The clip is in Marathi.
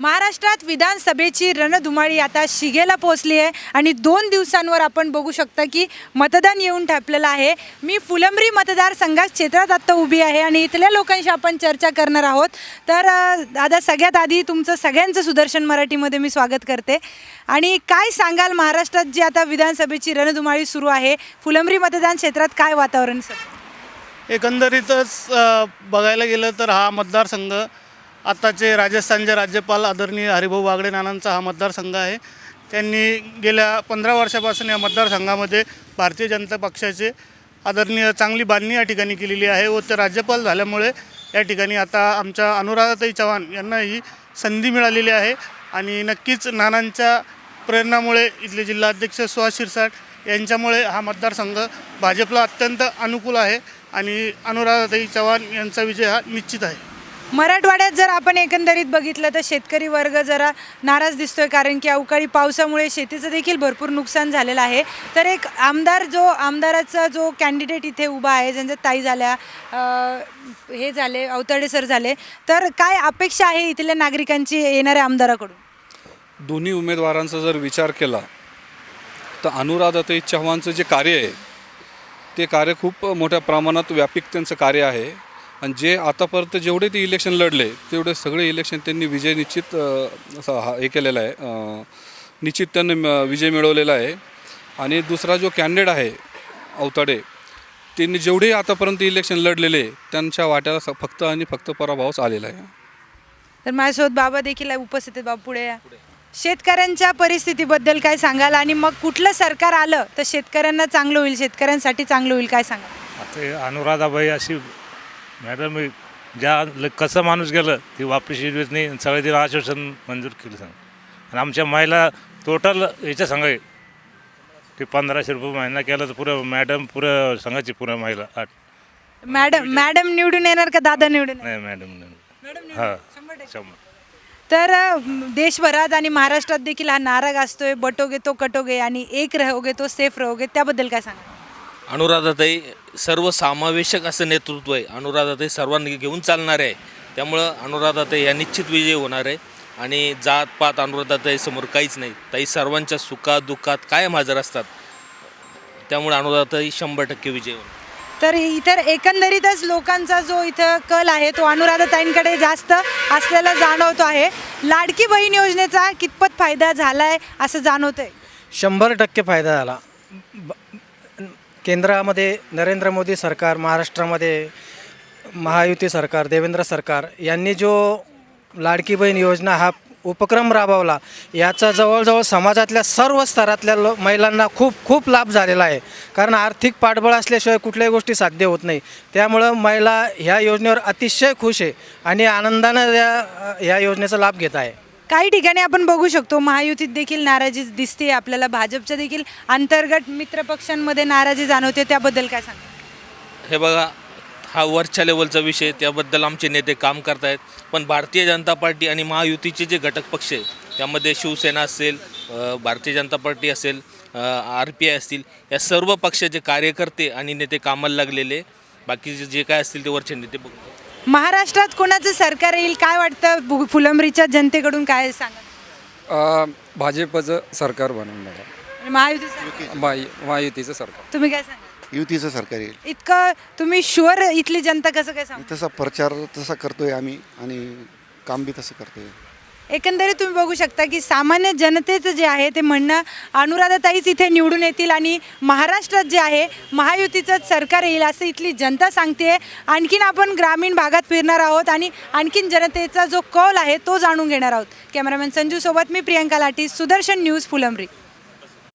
महाराष्ट्रात विधानसभेची रणधुमाळी आता शिगेला पोहोचली आहे आणि दोन दिवसांवर आपण बघू शकता की मतदान येऊन ठेपलेलं आहे. मी फुलंब्री मतदारसंघात क्षेत्रात आत्ता उभी आहे आणि इथल्या लोकांशी आपण चर्चा करणार आहोत. तर दादा सगळ्यात आधी तुमचं सगळ्यांचं सुदर्शन मराठीमध्ये मी स्वागत करते. आणि काय सांगाल महाराष्ट्रात जी आता विधानसभेची रणधुमाळी सुरू आहे? फुलंब्री मतदान क्षेत्रात काय वातावरण सर? एकंदरीतच बघायला गेलं तर हा मतदारसंघ आत्ताचे राजस्थानचे राज्यपाल आदरणीय हरिभाऊ बागडे नानांचा हा मतदारसंघ आहे. त्यांनी गेल्या पंधरा वर्षापासून या मतदारसंघामध्ये भारतीय जनता पक्षाचे आदरणीय चांगली बांधणी या ठिकाणी केलेली आहे व ते राज्यपाल झाल्यामुळे या ठिकाणी आता आमच्या अनुराधाताई चव्हाण यांना ही संधी मिळालेली आहे आणि नक्कीच नानांच्या प्रेरणामुळे इथले जिल्हाध्यक्ष सुहास शिरसाट यांच्यामुळे हा मतदारसंघ भाजपला अत्यंत अनुकूल आहे आणि अनुराधाताई चव्हाण यांचा विजय हा निश्चित आहे. मराठवाड्यात जर आपण एकंदरीत बघितलं तर शेतकरी वर्ग जरा नाराज दिसतोय कारण की अवकाळी पावसामुळे शेतीचं देखील भरपूर नुकसान झालेलं आहे. तर एक आमदार जो आमदाराचा जो कॅन्डिडेट इथे उभा आहे ज्यांच्या ताई झाल्या हे झाले अवतडे सर झाले तर काय अपेक्षा आहे इथल्या नागरिकांची येणाऱ्या आमदाराकडून? दोन्ही उमेदवारांचा जर विचार केला तर अनुराधाताई चव्हाणचं जे कार्य आहे ते कार्य खूप मोठ्या प्रमाणात व्यापक त्यांचं कार्य आहे. आणि जे आतापर्यंत जेवढे ते इलेक्शन लढले तेवढे सगळे इलेक्शन त्यांनी विजय निश्चित असा हा हे केलेला आहे. निश्चित त्यांनी विजय मिळवलेला आहे. आणि दुसरा जो कॅन्डिडेट आहे अवताडे त्यांनी जेवढे आतापर्यंत इलेक्शन लढलेले त्यांच्या वाट्याला फक्त आणि फक्त पराभवच आलेला आहे. तर माझ्यासोबत बाबा देखील आहे, उपस्थित आहेत. बाबा पुढे या. शेतकऱ्यांच्या परिस्थितीबद्दल काय सांगाल? आणि मग कुठलं सरकार आलं तर शेतकऱ्यांना चांगलं होईल शेतकऱ्यांसाठी चांगलं होईल काय सांगाल? आता हे अनुराधाबाई अशी मॅडम हे ज्या ल- कसं माणूस गेलं ती वापस आणि सगळे तिला आश्वासन मंजूर केलं सांग. आणि आमच्या महिला टोटल याच्या आहे. की पंधराशे रुपये महिना केलं तर पुरं मॅडम पुरं संघाची पुरं महिला आठ. मॅडम मॅडम निवडून येणार का दादा निवडून येणार? नाही मॅडम नाही मॅडम हां शंभर टक्के. शंभर. तर अ, देशभरात आणि महाराष्ट्रात देखील हा नारा गाजतोय बटोगे तो कटोगे आणि एक रहोगे तो सेफ रहोगे त्याबद्दल काय सांगा अनुराधाताई सर्वसमावेशक असं नेतृत्व आहे. अनुराधाताई सर्वांनी घेऊन चालणार आहे. त्यामुळं अनुराधाताई या निश्चित विजय होणार आहे. आणि जात पात अनुराधाताई समोर काहीच नाही. ताई सर्वांच्या सुखात दुःखात कायम हजर असतात. त्यामुळे अनुराधाताई शंभर टक्के विजय होणार. तर इतर एकंदरीतच लोकांचा जो इथं कल आहे तो अनुराधाताईंकडे जास्त असलेला जाणवतो आहे. लाडकी बहीण योजनेचा कितपत फायदा झालाय असं जाणवतंय? शंभर टक्के फायदा झाला. ब- केंद्रामध्ये नरेंद्र मोदी सरकार महाराष्ट्रामध्ये महायुती सरकार देवेंद्र सरकार यांनी जो लाडकी बहीण योजना हा उपक्रम राबवला याचा जवळजवळ समाजातल्या सर्व स्तरातल्या लो महिलांना खूप खूप लाभ झालेला आहे. कारण आर्थिक पाठबळ असल्याशिवाय कुठल्याही गोष्टी साध्य होत नाही. त्यामुळं महिला ह्या योजनेवर अतिशय खुश आहे आणि आनंदानं या ह्या योजनेचा लाभ घेत आहे. काही ठिकाणी आपण बघू शकतो महायुतीत देखील नाराजी दिसते आपल्याला. भाजपच्या देखील अंतर्गत मित्रपक्षांमध्ये नाराजी जाणवते. त्याबद्दल काय सांगा हे बघा हा वरच्या लेवलचा विषय त्याबद्दल आमचे नेते काम करतायत. पण भारतीय जनता पार्टी आणि महायुतीचे जे घटक पक्ष आहे त्यामध्ये शिवसेना असेल भारतीय जनता पार्टी असेल आर पी आय असतील या सर्व पक्षाचे कार्यकर्ते आणि नेते कामाला लागलेले बाकीचे जे काय असतील ते वरचे नेते बघतो महाराष्ट्रात कोणाचं सरकार येईल? काय वाटतं? फु- फुलंब्रीच्या जनतेकडून काय सांगा? अ, भाजपचं सरकार महायुती सरकार. माय महायुतीचं सरकार. तुम्ही काय सांगा? युतीचं सरकार येईल. इतकं तुम्ही शुअर इथली जनता कसं काय सांगा तसा प्रचार तसा करतोय आम्ही आणि काम बी तसं करतोय. एकंदरीत तुम्ही बघू शकता की सामान्य जनतेचं जे आहे ते म्हणणं अनुराधाताईच इथे निवडून येतील आणि महाराष्ट्रात जे आहे महायुतीचंच सरकार येईल असं इथली जनता सांगते आणखीन आपण ग्रामीण भागात फिरणार आहोत आणि आणखीन जनतेचा जो कौल आहे तो जाणून घेणार आहोत. कॅमेरामॅन संजूसोबत मी प्रियंका लाटी सुदर्शन न्यूज फुलंब्री.